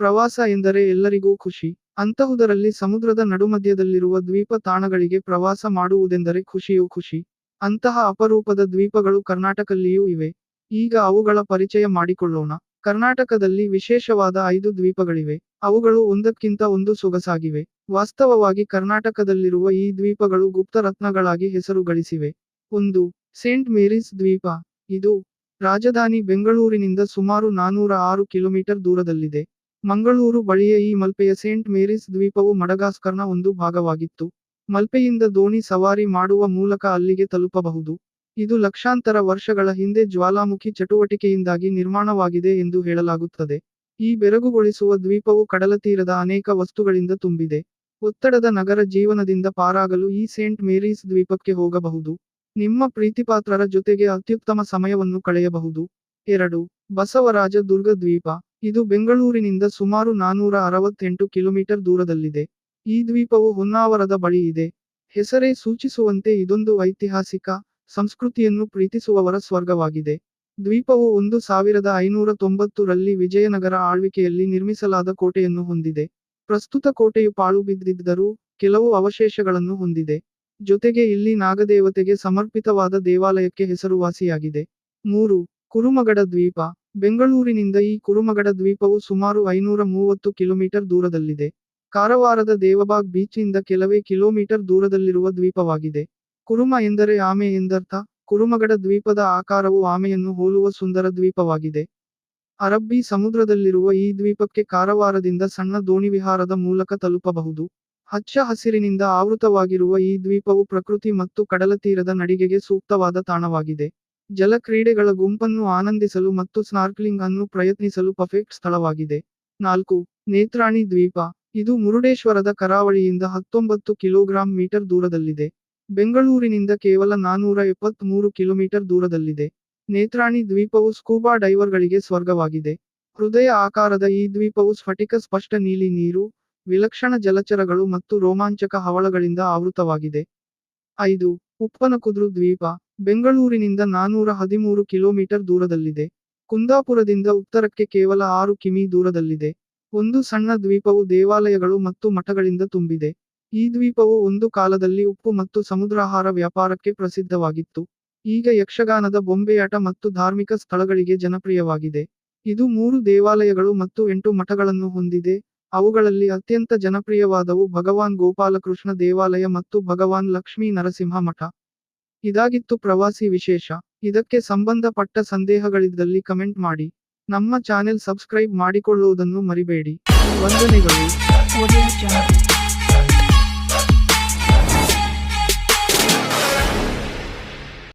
ಪ್ರವಾಸ ಎಂದರೆ ಎಲ್ಲರಿಗೂ ಖುಷಿ. ಅಂತಹುದರಲ್ಲಿ ಸಮುದ್ರದ ನಡುಮಧ್ಯದಲ್ಲಿರುವ ದ್ವೀಪ ತಾಣಗಳಿಗೆ ಪ್ರವಾಸ ಮಾಡುವುದೆಂದರೆ ಖುಷಿಯೂ ಖುಷಿ. ಅಂತಹ ಅಪರೂಪದ ದ್ವೀಪಗಳು ಕರ್ನಾಟಕದಲ್ಲಿಯೂ ಇವೆ. ಈಗ ಅವುಗಳ ಪರಿಚಯ ಮಾಡಿಕೊಳ್ಳೋಣ. ಕರ್ನಾಟಕದಲ್ಲಿ ವಿಶೇಷವಾದ ಐದು ದ್ವೀಪಗಳಿವೆ. ಅವುಗಳು ಒಂದಕ್ಕಿಂತ ಒಂದು ಸೊಗಸಾಗಿವೆ. ವಾಸ್ತವವಾಗಿ ಕರ್ನಾಟಕದಲ್ಲಿರುವ ಈ ದ್ವೀಪಗಳು ಗುಪ್ತರತ್ನಗಳಾಗಿ ಹೆಸರು ಗಳಿಸಿವೆ ಒಂದು, ಸೇಂಟ್ ಮೇರೀಸ್ ದ್ವೀಪ. ಇದು ರಾಜಧಾನಿ ಬೆಂಗಳೂರಿನಿಂದ ಸುಮಾರು ನಾನೂರ ಆರು ಕಿಲೋಮೀಟರ್ ದೂರದಲ್ಲಿದೆ. ಮಂಗಳೂರು ಬಳಿಯ ಈ ಮಲ್ಪೆಯ ಸೇಂಟ್ ಮೇರೀಸ್ ದ್ವೀಪವು ಮಡಗಾಸ್ಕರ್ನ ಒಂದು ಭಾಗವಾಗಿತ್ತು. ಮಲ್ಪೆಯಿಂದ ದೋಣಿ ಸವಾರಿ ಮಾಡುವ ಮೂಲಕ ಅಲ್ಲಿಗೆ ತಲುಪಬಹುದು. ಇದು ಲಕ್ಷಾಂತರ ವರ್ಷಗಳ ಹಿಂದೆ ಜ್ವಾಲಾಮುಖಿ ಚಟುವಟಿಕೆಯಿಂದಾಗಿ ನಿರ್ಮಾಣವಾಗಿದೆ ಎಂದು ಹೇಳಲಾಗುತ್ತದೆ. ಈ ಬೆರಗುಗೊಳಿಸುವ ದ್ವೀಪವು ಕಡಲತೀರದ ಅನೇಕ ವಸ್ತುಗಳಿಂದ ತುಂಬಿದೆ. ಒತ್ತಡದ ನಗರ ಜೀವನದಿಂದ ಪಾರಾಗಲು ಈ ಸೇಂಟ್ ಮೇರೀಸ್ ದ್ವೀಪಕ್ಕೆ ಹೋಗಬಹುದು. ನಿಮ್ಮ ಪ್ರೀತಿಪಾತ್ರರ ಜೊತೆಗೆ ಅತ್ಯುತ್ತಮ ಸಮಯವನ್ನು ಕಳೆಯಬಹುದು. ಎರಡು, ಬಸವರಾಜ ದುರ್ಗ ದ್ವೀಪ ಇದು ಬೆಂಗಳೂರಿನಿಂದ ಸುಮಾರು ನಾನೂರ ಅರವತ್ತೆಂಟು ಕಿಲೋಮೀಟರ್ ದೂರದಲ್ಲಿದೆ. ಈ ದ್ವೀಪವು ಹೊನ್ನಾವರದ ಬಳಿ ಇದೆ. ಹೆಸರೇ ಸೂಚಿಸುವಂತೆ ಇದೊಂದು ಐತಿಹಾಸಿಕ ಸಂಸ್ಕೃತಿಯನ್ನು ಪ್ರೀತಿಸುವವರ ಸ್ವರ್ಗವಾಗಿದೆ. ದ್ವೀಪವು ಒಂದು ಸಾವಿರದ ಐನೂರ ತೊಂಬತ್ತು ರಲ್ಲಿ ವಿಜಯನಗರ ಆಳ್ವಿಕೆಯಲ್ಲಿ ನಿರ್ಮಿಸಲಾದ ಕೋಟೆಯನ್ನು ಹೊಂದಿದೆ. ಪ್ರಸ್ತುತ ಕೋಟೆಯು ಪಾಳು ಬಿದ್ದಿದ್ದರೂ ಕೆಲವು ಅವಶೇಷಗಳನ್ನು ಹೊಂದಿದೆ. ಜೊತೆಗೆ ಇಲ್ಲಿ ನಾಗದೇವತೆಗೆ ಸಮರ್ಪಿತವಾದ ದೇವಾಲಯಕ್ಕೆ ಹೆಸರುವಾಸಿಯಾಗಿದೆ. ಮೂರು ಕುರುಮಗಡ ದ್ವೀಪ. ಬೆಂಗಳೂರಿನಿಂದ ಈ ಕುರುಮಗಡ ದ್ವೀಪವು ಸುಮಾರು ಐನೂರ ಮೂವತ್ತು ಕಿಲೋಮೀಟರ್ ದೂರದಲ್ಲಿದೆ. ಕಾರವಾರದ ದೇವಬಾಗ್ ಬೀಚ್ನಿಂದ ಕೆಲವೇ ಕಿಲೋಮೀಟರ್ ದೂರದಲ್ಲಿರುವ ದ್ವೀಪವಾಗಿದೆ. ಕುರುಮ ಎಂದರೆ ಆಮೆ ಎಂದರ್ಥ. ಕುರುಮಗಡ ದ್ವೀಪದ ಆಕಾರವು ಆಮೆಯನ್ನು ಹೋಲುವ ಸುಂದರ ದ್ವೀಪವಾಗಿದೆ. ಅರಬ್ಬಿ ಸಮುದ್ರದಲ್ಲಿರುವ ಈ ದ್ವೀಪಕ್ಕೆ ಕಾರವಾರದಿಂದ ಸಣ್ಣ ದೋಣಿವಿಹಾರದ ಮೂಲಕ ತಲುಪಬಹುದು. ಹಚ್ಚ ಹಸಿರಿನಿಂದ ಆವೃತವಾಗಿರುವ ಈ ದ್ವೀಪವು ಪ್ರಕೃತಿ ಮತ್ತು ಕಡಲತೀರದ ನಡಿಗೆಗೆ ಸೂಕ್ತವಾದ ತಾಣವಾಗಿದೆ. ಜಲಕ್ರೀಡೆಗಳ ಗುಂಪನ್ನು ಆನಂದಿಸಲು ಮತ್ತು ಸ್ನಾರ್ಕ್ಲಿಂಗ್ ಅನ್ನು ಪ್ರಯತ್ನಿಸಲು ಪರ್ಫೆಕ್ಟ್ ಸ್ಥಳವಾಗಿದೆ. ನಾಲ್ಕು, ನೇತ್ರಾಣಿ ದ್ವೀಪ. ಇದು ಮುರುಡೇಶ್ವರದ ಕರಾವಳಿಯಿಂದ ಹತ್ತೊಂಬತ್ತು ಕಿಲೋಗ್ರಾಂ ಮೀಟರ್ ದೂರದಲ್ಲಿದೆ. ಬೆಂಗಳೂರಿನಿಂದ ಕೇವಲ ನಾನೂರ ಎಪ್ಪತ್ಮೂರು ಕಿಲೋಮೀಟರ್ ದೂರದಲ್ಲಿದೆ. ನೇತ್ರಾಣಿ ದ್ವೀಪವು ಸ್ಕೂಬಾ ಡೈವರ್ಗಳಿಗೆ ಸ್ವರ್ಗವಾಗಿದೆ. ಹೃದಯ ಆಕಾರದ ಈ ದ್ವೀಪವು ಸ್ಫಟಿಕ ಸ್ಪಷ್ಟ ನೀಲಿ ನೀರು, ವಿಲಕ್ಷಣ ಜಲಚರಗಳು ಮತ್ತು ರೋಮಾಂಚಕ ಹವಳಗಳಿಂದ ಆವೃತವಾಗಿದೆ. ಐದು, ಉಪ್ಪನಕುದ್ರು ದ್ವೀಪ. ಬೆಂಗಳೂರಿನಿಂದ ನಾನೂರ ಹದಿಮೂರು ಕಿಲೋಮೀಟರ್ ದೂರದಲ್ಲಿದೆ. ಕುಂದಾಪುರದಿಂದ ಉತ್ತರಕ್ಕೆ ಕೇವಲ ಆರು ಕಿಮಿ ದೂರದಲ್ಲಿದೆ. ಒಂದು ಸಣ್ಣ ದ್ವೀಪವು ದೇವಾಲಯಗಳು ಮತ್ತು ಮಠಗಳಿಂದ ತುಂಬಿದೆ. ಈ ದ್ವೀಪವು ಒಂದು ಕಾಲದಲ್ಲಿ ಉಪ್ಪು ಮತ್ತು ಸಮುದ್ರಾಹಾರ ವ್ಯಾಪಾರಕ್ಕೆ ಪ್ರಸಿದ್ಧವಾಗಿತ್ತು. ಈಗ ಯಕ್ಷಗಾನದ ಬೊಂಬೆಯಾಟ ಮತ್ತು ಧಾರ್ಮಿಕ ಸ್ಥಳಗಳಿಗೆ ಜನಪ್ರಿಯವಾಗಿದೆ. ಇದು ಮೂರು ದೇವಾಲಯಗಳು ಮತ್ತು ಎಂಟು ಮಠಗಳನ್ನು ಹೊಂದಿದೆ. ಅವುಗಳಲ್ಲಿ ಅತ್ಯಂತ ಜನಪ್ರಿಯವಾದವು ಭಗವಾನ್ ಗೋಪಾಲಕೃಷ್ಣ ದೇವಾಲಯ ಮತ್ತು ಭಗವಾನ್ ಲಕ್ಷ್ಮೀ ನರಸಿಂಹ ಮಠ. ಇದಾಗಿತ್ತು ಪ್ರವಾಸಿ ವಿಶೇಷ. ಇದಕ್ಕೆ ಸಂಬಂಧಪಟ್ಟ ಸಂದೇಹಗಳಿದ್ದಲ್ಲಿ ಕಮೆಂಟ್ ಮಾಡಿ. ನಮ್ಮ ಚಾನೆಲ್ ಸಬ್ಸ್ಕ್ರೈಬ್ ಮಾಡಿಕೊಳ್ಳುವುದನ್ನು ಮರಿಬೇಡಿ. ವಂದನೆಗಳು.